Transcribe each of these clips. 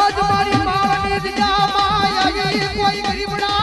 આજ મારી માની દિયામાં આવી કોઈ ગરીબડા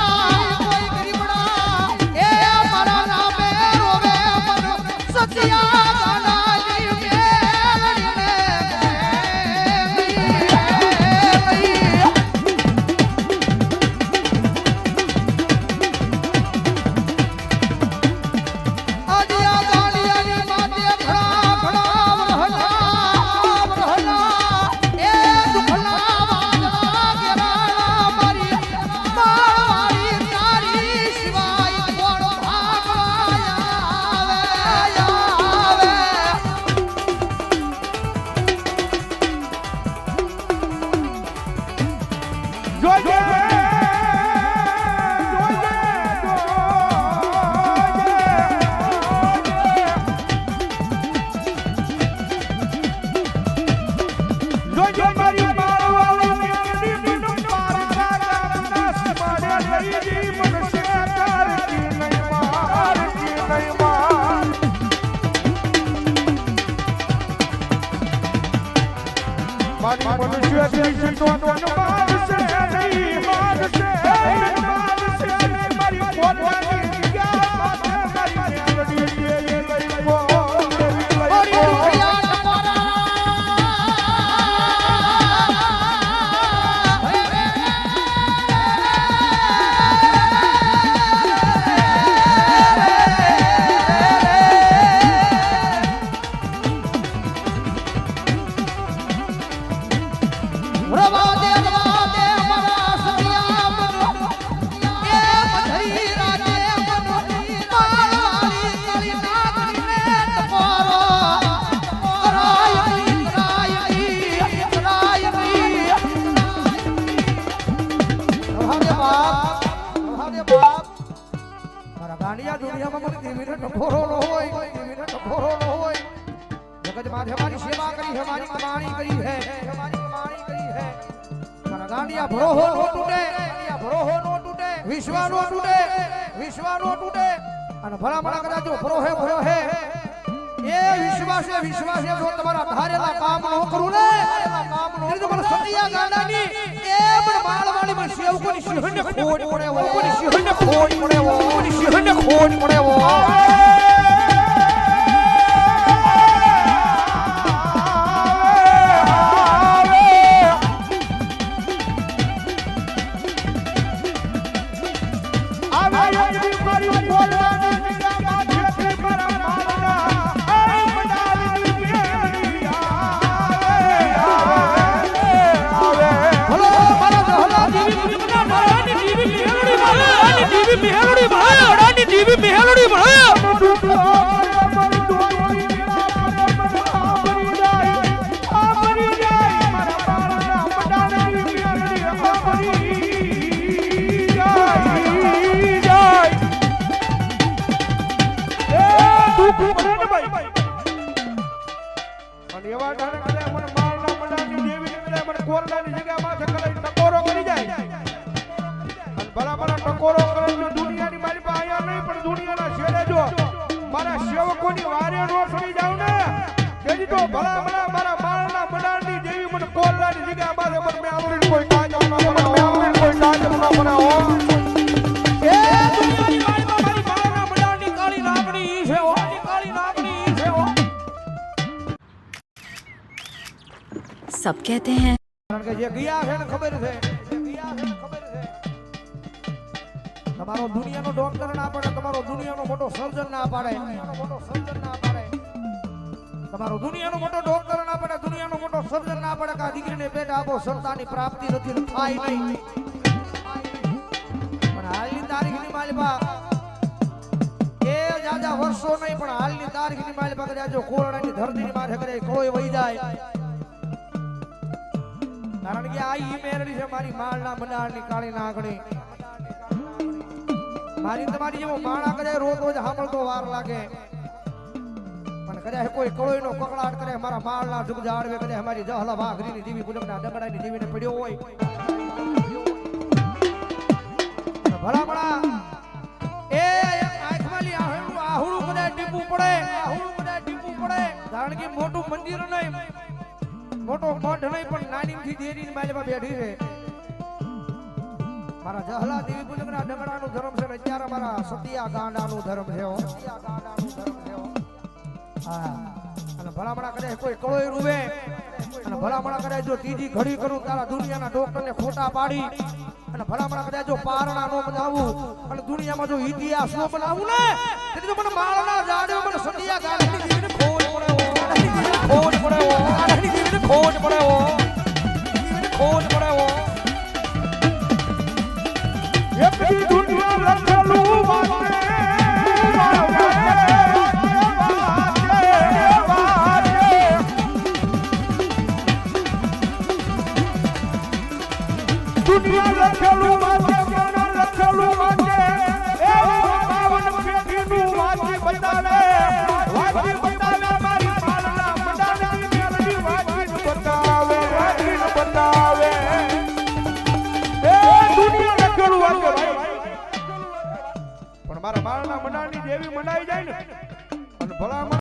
મારે મનુષ્ય દિલ તો તન ગાંડિયા દુનિયામાં મને દેવીને ટપોરો ન હોય દેવીને ટપોરો ન હોય. જગત માથે મારી સેવા કરી છે મારી કમાણી કરી હે મારી કમાણી કરી છે મારા ભરો હો નો તૂટે દાંડિયા ભરો હો નો તૂટે વિશ્વા નો તૂટે વિશ્વા નો તૂટે. અને ભલા ભલા કદાચ જો ભરો હે એ વિશ્વાસે વિશ્વાસે જો તમારા ધારેલા કામ નો કરું ને કામ નો તો મને સતિયા ગાંડાની સેવકોની સિંહને ખોટ પડે કોની સિંહને ખોટ પડે કોની સિંહને ખોટ પડે ટકોરો કરે દુનિયાની મારી પાસે આયા નહીં પણ દુનિયાના છેડે જો મારા સેવકોની વારે નો સડી જાવ ને તેજી તો ભલા ભલા મારા માળના મડાની દેવી મને કોલાની જગ્યા માથે પર મેં આવડી કોઈ કાજ ન આવડી કોઈ કાજ ન મને હો. એ દુનિયાની તમારો દુનિયાનો ડોક્ટર ના પાડે, તમારો દુનિયાનો મોટો સર્જન ના પાડે. તમારો દુનિયાનો મોટો ડોક્ટર ના પાડે, દુનિયાનો મોટો સર્જન ના પાડે, કે દીકરીને પેટ આપો, સંતાનની પ્રાપ્તિ નથી થાય નહીં. પણ હાલની તારીખની માલિપા એ જાજા વર્ષો નહીં, પણ હાલની તારીખની માલિપા કદાચ જો કોરડાની ધરતીની માથે કરે કોઈ વહી જાય. કારણ કે આ ઈ મેરડી છે મારી માળના મનાળની કાળી નાગણી. મારી તમારી જેવો માણા કરે, રોજ રોજ સાંભળતો વાર લાગે. પણ કદાચ કોઈ કળોઈ નો કકડાટ કરે, મારા માળના જુગ જાળવે, કદાચ અમારી જહલા ના દેવી ની જીવી ને પડ્યો હોય. અને ભલા ભલા એ આંખમાં લી આહુડું આહુડું કદાચ ટીપું પડે. આહુડું કદાચ ટીપું પડે. કારણ કે મોટું મંદિર નહીં, મોટો મઠ નહીં, પણ નાનીમથી દેરીની માલમાં બેઠી છે મારા જહલા દેવી પૂજકના ડગડાનું ધર્મ છે ને અત્યારે મારા સતિયા. સતિયા ગાંડાનું ધર્મ છે અને ભલામણા કરે કોઈ કળોય રૂવે અને ભલામણા કરે જો ત્રીજી ઘડી કરું તારા દુનિયાના ડોક્ટરને ખોટા પાડી અને ભલામણા કરે જો પારણા નો બનાવું અને દુનિયામાં જો ઇતિહાસ નો બનાવું ને, એટલે તો મને માળના ઝાડે મને સતિયા ગાંડાની દેવીને ખોજ પડે. ખોજ પડે ખોજ પડે. ખોજ પડે દુનિયા લખેલું વાંચે, જ્ઞાન લખેલું વાંચે. એ બાવન પેઢીનું વાંચી બતાવે, વાંચી બતાવે મારી વાંચીને બતાવે, વાંચીને બતાવે. એ દુનિયા વાંચે પણ મારા બાળના મનાની દેવી મનાઈ જાય ને અને ભલા